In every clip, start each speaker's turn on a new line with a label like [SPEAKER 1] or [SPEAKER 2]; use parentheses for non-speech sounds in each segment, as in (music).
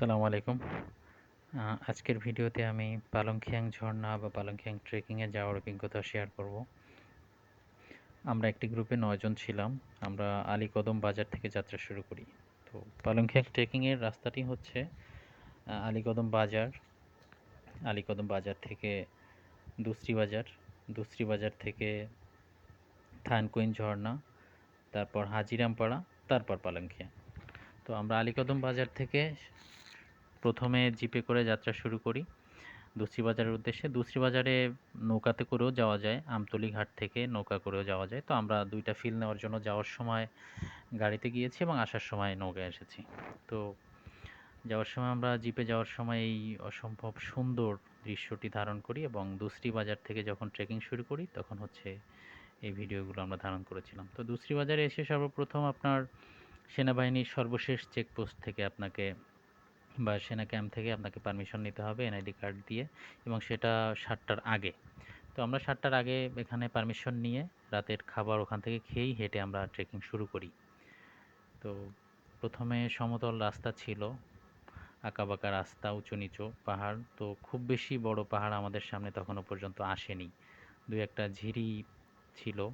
[SPEAKER 1] আসসালামু আলাইকুম। আজকের ভিডিওতে আমি পালংখিয়াং ঝর্ণা বা পালংখিয়াং ট্রেকিংয়ে যাওয়ার অভিজ্ঞতা শেয়ার করব। আমরা একটি গ্রুপে নয়জন ছিলাম। আমরা আলীকদম বাজার থেকে যাত্রা শুরু করি। তো পালংখিয়াং ট্রেকিংয়ের রাস্তাটি হচ্ছে আলীকদম বাজার। আলীকদম বাজার থেকে দুশ্রী বাজার। দুশ্রী বাজার থেকে থানকুইন ঝর্ণা, তারপর হাজিরামপাড়া, তারপর পালংখিয়া। তো আমরা আলীকদম বাজার থেকে প্রথমে জিপে করে যাত্রা শুরু করি দুসরি বাজারের উদ্দেশ্যে। দুসরি বাজারে নৌকাতে করেও যাওয়া যায় আমতলি ঘাট থেকে নৌকা করেও যাওয়া যায়। তো আমরা দুইটা ফিল নেওয়ার জন্য যাওয়ার সময় গাড়িতে গিয়েছি এবং আসার সময় নৌকায় এসেছি। তো যাওয়ার সময় আমরা জিপে যাওয়ার সময় এই অসম্ভব সুন্দর দৃশ্যটি ধারণ করি এবং দুসরি বাজার থেকে যখন ট্রেকিং শুরু করি তখন হচ্ছে এই ভিডিওগুলো আমরা ধারণ করেছিলাম। তো দুসরি বাজারে এসে সর্বপ্রথম আপনার সেনাবাহিনীর সর্বশেষ চেকপোস্ট থেকে আপনাকে বা সেনা ক্যাম্প থেকে আপনাকে পারমিশন নিতে হবে এনআইডি কার্ড দিয়ে এবং সেটা সাতটার আগে। তো আমরা সাতটার আগে এখানে পারমিশন নিয়ে রাতের খাবার ওখান থেকে খেয়েই হেঁটে আমরা ট্রেকিং শুরু করি। তো প্রথমে সমতল রাস্তা ছিল, আঁকাবাঁকা রাস্তা উঁচু নিচু পাহাড়। তো খুব বেশি বড় পাহাড় আমাদের সামনে তখনও পর্যন্ত আসেনি। দু একটা ঝিরি ছিল।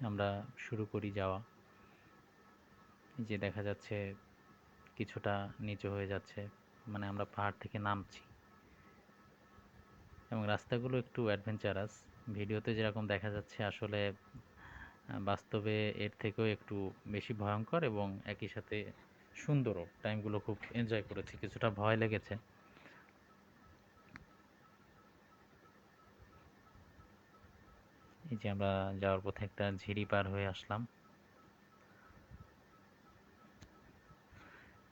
[SPEAKER 1] আমরা শুরু করি যাওয়া। যে দেখা যাচ্ছে কিছুটা নিচু হয়ে যাচ্ছে মানে আমরা পাহাড় থেকে নামছি। এবং রাস্তাগুলো একটু অ্যাডভেঞ্চারাস ভিডিওতে যেরকম দেখা যাচ্ছে, আসলে বাস্তবে এর থেকেও একটু বেশি ভয়ঙ্কর এবং একই সাথে সুন্দরও। টাইমগুলো খুব এনজয় করেছি, কিছুটা ভয় লেগেছে। এই যে আমরা যাওয়ার পথে একটা ঝিরি পার হয়ে আসলাম।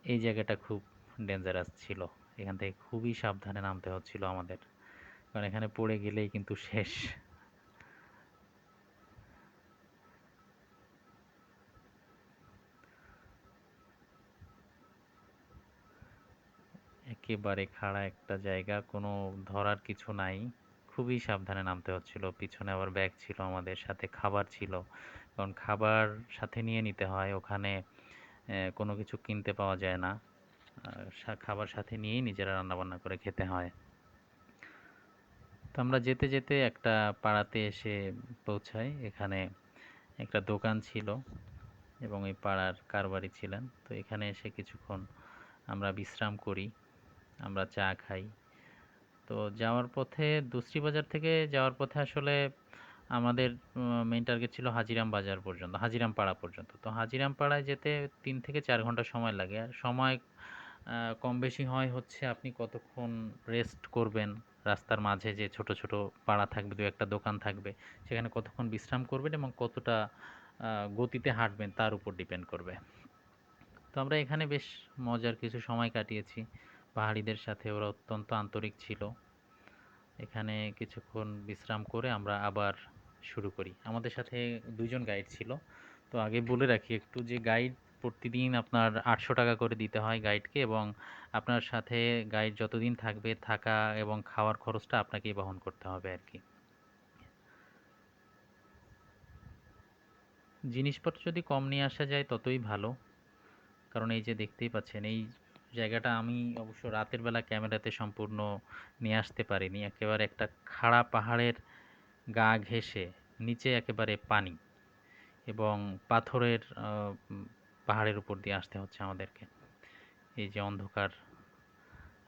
[SPEAKER 1] এই জায়গাটা খুব ডেঞ্জারাস ছিল। এখান থেকে খুবই সাবধানে নামতে হচ্ছিল আমাদের। কারণ এখানে পড়ে গেলেই কিন্তু শেষ। একেবারে খাড়া একটা জায়গা, কোনো ধরার কিছু নাই। খুবই সাবধানে নামতে হচ্ছিল। পিছনে আবার ব্যাগ ছিল আমাদের, সাথে খাবার ছিল। কারণ খাবার সাথে নিয়ে নিতে হয়। ওখানে কোনো কিছু কিনতে পাওয়া যায় না। খাবার সাথে নিয়েই নিজেরা রান্নাবান্না করে খেতে হয়। তো আমরা যেতে যেতে একটা পাড়াতে এসে পৌঁছাই। এখানে একটা দোকান ছিল এবং এই পাড়ার কারবারি ছিলেন। তো এখানে এসে কিছুক্ষণ আমরা বিশ্রাম করি, আমরা চা খাই। তো যাওয়ার পথে দুসরি বাজার থেকে যাওয়ার পথে আসলে আমাদের মেইন টার্গেট ছিল হাজিরাম বাজার পর্যন্ত হাজিরাম পাড়া পর্যন্ত। তো হাজিরাম পাড়ায় যেতে তিন থেকে চার ঘণ্টা সময় লাগে। আর সময় কম বেশি হয় হচ্ছে আপনি কতক্ষণ রেস্ট করবেন, রাস্তার মাঝে যে ছোট ছোট পাড়া থাকবে, দু একটা দোকান থাকবে, সেখানে কতক্ষণ বিশ্রাম করবেন এবং কতটা গতিতে হাঁটবেন তার উপর ডিপেন্ড করবে। তো আমরা এখানে বেশ মজার কিছু সময় কাটিয়েছি। পাহাড়িদের সাথে ওরা অত্যন্ত আন্তরিক ছিল। এখানে কিছুক্ষণ বিশ্রাম করে আমরা আবার শুরু করি। আমাদের সাথে দুজন গাইড ছিল। তো আগে বলে রাখি একটু যে গাইড প্রতিদিন আপনার আটশো টাকা করে দিতে হয় গাইডকে এবং আপনার সাথে গাইড যতদিন থাকবে, থাকা এবং খাওয়ার খরচটা আপনাকেই বহন করতে হবে আর কি। জিনিসপত্র যদি কম নিয়ে আসা যায় ততই ভালো। কারণ এই যে দেখতেই পাচ্ছেন, এই জায়গাটা আমি অবশ্য রাতের বেলা ক্যামেরাতে সম্পূর্ণ নিয়ে আসতে পারিনি। একেবারে একটা খাড়া পাহাড়ের গা ঘেঁষে, নিচে একেবারে পানি এবং পাথরের পাহাড়ের উপর দিয়ে আসতে হচ্ছে আমাদেরকে। এই যে অন্ধকার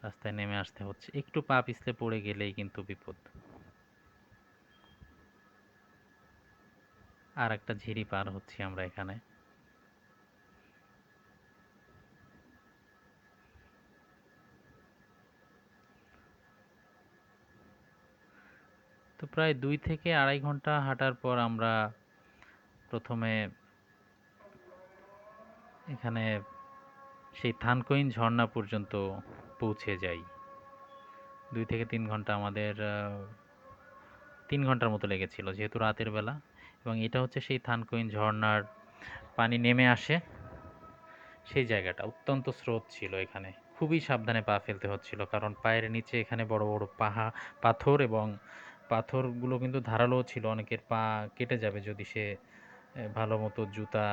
[SPEAKER 1] রাস্তায় নেমে আসতে হচ্ছে। একটু পা পিছলে পড়ে গেলেই কিন্তু বিপদ। আর একটা ঝিরি পার হচ্ছি আমরা এখানে। তো প্রায় দুই থেকে আড়াই ঘণ্টা হাঁটার পর আমরা প্রথমে এখানে সেই থানকইন ঝর্ণা পর্যন্ত পৌঁছে যাই। দুই থেকে তিন ঘণ্টা আমাদের তিন ঘণ্টার মতো লেগেছিল যেহেতু রাতের বেলা এবং এটা হচ্ছে সেই থানকইন ঝর্ণার পানি নেমে আসে। সেই জায়গাটা অত্যন্ত স্রোত ছিল এখানে। খুবই সাবধানে পা ফেলতে হচ্ছিল কারণ পায়ের নিচে এখানে বড় বড় পাহা, পাথর এবং পাথরগুলো কিন্তু ধারালো ছিল, অনেকের পা কেটে যাবে যদি সে ভালো মতো জুতা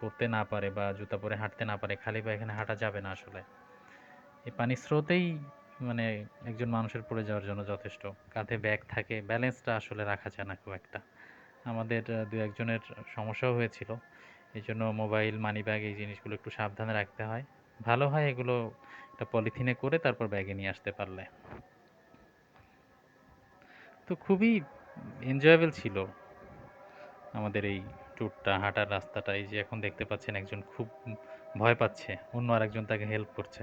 [SPEAKER 1] পরতে না পারে বা জুতা পরে হাঁটতে না পারে, খালি পায়ে এখানে হাঁটা যাবে না আসলে। এই পানির স্রোতেই মানে একজন মানুষের পড়ে যাওয়ার জন্য যথেষ্ট। কাঁধে ব্যাগ থাকে, ব্যালেন্সটা আসলে রাখা যায় না খুব একটা। আমাদের দু একজনের সমস্যাও হয়েছিল। এই জন্য মোবাইল মানি ব্যাগ এই জিনিসগুলো একটু সাবধানে রাখতে হয়। ভালো হয় এগুলো একটা পলিথিনে করে তারপর ব্যাগে নিয়ে আসতে পারলে। তো খুবই এনজয়েবল ছিল আমাদের এই ট্যুরটা হাঁটার রাস্তাটা। এই যে এখন দেখতে পাচ্ছেন একজন খুব ভয় পাচ্ছে, অন্য আরেকজন তাকে হেল্প করছে।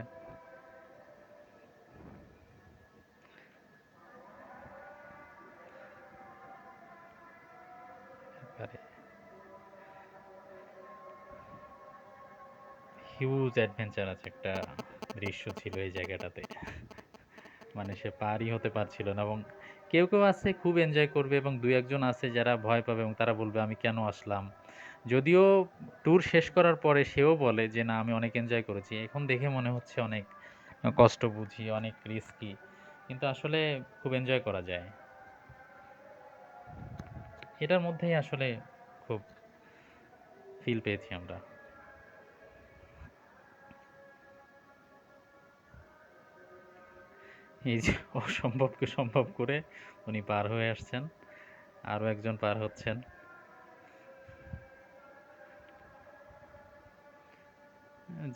[SPEAKER 1] হিউজ অ্যাডভেঞ্চার আছে একটা দৃশ্য ছিল এই জায়গাটাতে। মানে সে পারই হতে পারছিল না এবং কেউ কেউ আছে খুব এনজয় করবে এবং দু একজন আছে যারা ভয় পাবে এবং তারা বলবে, আমি কেন আসলাম? যদিও ট্যুর শেষ করার পরে সেও বলে যে, না, আমি অনেক এনজয় করেছি। এখন দেখে মনে হচ্ছে অনেক কষ্ট বুঝি, অনেক রিস্কি কিন্তু আসলে খুব এনজয় করা যায়। এটার মধ্যেই আসলে খুব ফিল পেয়েছি আমরা। এই যে অসম্ভবকে সম্ভব করে উনি পার হয়ে আসছেন। আরও একজন পার হচ্ছেন।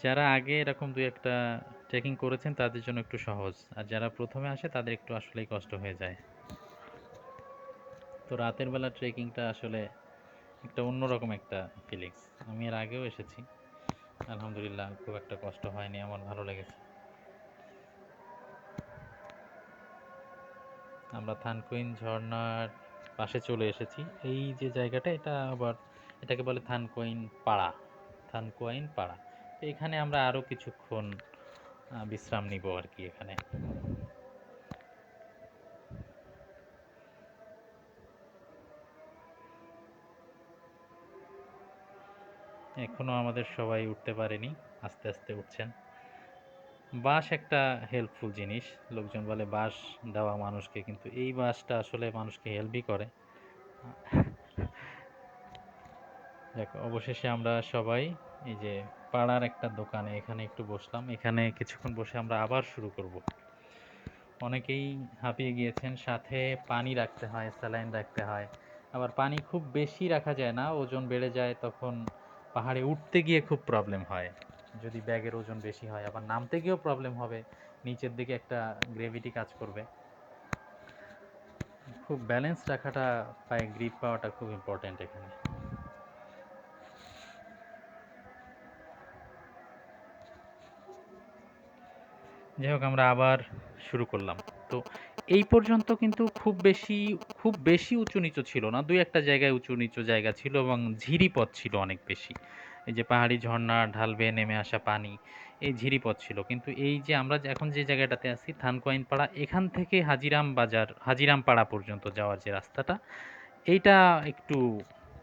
[SPEAKER 1] যারা আগে এরকম দুই একটা ট্রেকিং করেছেন, তাদের জন্য একটু সহজ। আর যারা প্রথমে আসে, তাদের একটু আসলেই কষ্ট হয়ে যায়। তো রাতের বেলা ট্রেকিংটা আসলে একটা অন্যরকম একটা ফিলিংস আমি এর আগেও এসেছি। আলহামদুলিল্লাহ, খুব একটা কষ্ট হয়নি, আমার ভালো লেগেছে। আমরা থানকুইন ঝর্ণার পাশে চলে এসেছি। এই যে জায়গাটা, এটা আবার এটাকে বলে থানকুইন পাড়া থানকুইন পাড়া। তো এখানে আমরা আরও কিছুক্ষণ বিশ্রাম নিব আর কি এখানে। এখনও আমাদের সবাই উঠতে পারেনি, আস্তে আস্তে উঠছেন। বাঁশ একটা হেল্পফুল জিনিস। লোকজন বলে বাঁশ দেওয়া মানুষকে, কিন্তু এই বাঁশটা আসলে মানুষকে হেল্পই করে। দেখো, অবশেষে আমরা সবাই এই যে পাড়ার একটা দোকানে এখানে একটু বসলাম। এখানে কিছুক্ষণ বসে আমরা আবার শুরু করব। অনেকেই হাঁপিয়ে গিয়েছেন, সাথে পানি রাখতে হয়, স্যালাইন রাখতে হয়। আবার পানি খুব বেশি রাখা যায় না, ওজন বেড়ে যায়, তখন পাহাড়ে উঠতে গিয়ে খুব প্রবলেম হয়। যদি ব্যাগের ওজন বেশি হয়, আবার নামতে গিয়েও প্রবলেম হবে, নিচের দিকে একটা গ্রেভিটি কাজ করবে। খুব ব্যালেন্স রাখাটা, পায়ে গ্রিপ পাওয়াটা খুব ইম্পর্ট্যান্ট এখানে। যাই হোক, আমরা আবার শুরু করলাম। তো এই পর্যন্ত কিন্তু খুব বেশি খুব বেশি উঁচু নিচু ছিল না, দুই একটা জায়গায় উঁচু নিচু জায়গা ছিল এবং ঝিরি পথ ছিল অনেক বেশি। এই যে পাহাড়ি ঝর্ণা, ঢাল বেয়ে নেমে আসা পানি, এই ঝিরিপথ ছিল। কিন্তু এই যে আমরা এখন যে জায়গাটাতে আছি থানকোয়াইন পাড়া এখান থেকে হাজিরাম বাজার হাজিরাম পাড়া পর্যন্ত যাওয়ার যে রাস্তাটা, এইটা একটু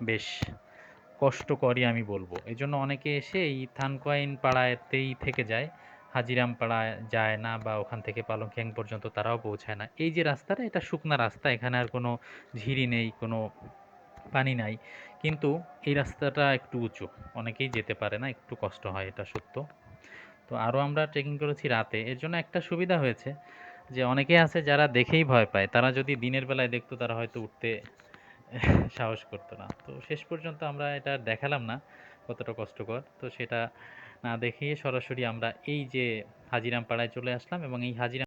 [SPEAKER 1] বেশ কষ্টকরই আমি বলব। এই জন্য অনেকে এসে এই থানকোয়াইন পাড়াতেই থেকে যায় হাজিরাম পাড়ায় যায় না বা ওখান থেকে পালংখ্যাং পর্যন্ত তারাও পৌঁছায় না। এই যে রাস্তাটা, এটা শুকনা রাস্তা, এখানে আর কোনো ঝিরি নেই, কোনো পানি নাই। কিন্তু এই রাস্তাটা একটু উঁচু। অনেকেই যেতে পারে না, একটু কষ্ট হয়, এটা সত্য। তো আরও আমরা ট্রেকিং করেছি রাতে। এর জন্য একটা সুবিধা হয়েছে যে অনেকে আছে যারা দেখেই ভয় পায়। তারা যদি দিনের বেলায় দেখতো, তারা হয়তো উঠতে (laughs) সাহস করতো না। তো শেষ পর্যন্ত আমরা এটা দেখালাম না কতটা কষ্টকর। তো সেটা না দেখিয়ে সরাসরি আমরা এই যে হাজিরাম পাড়ায় চলে আসলাম এবং এই হাজিরাম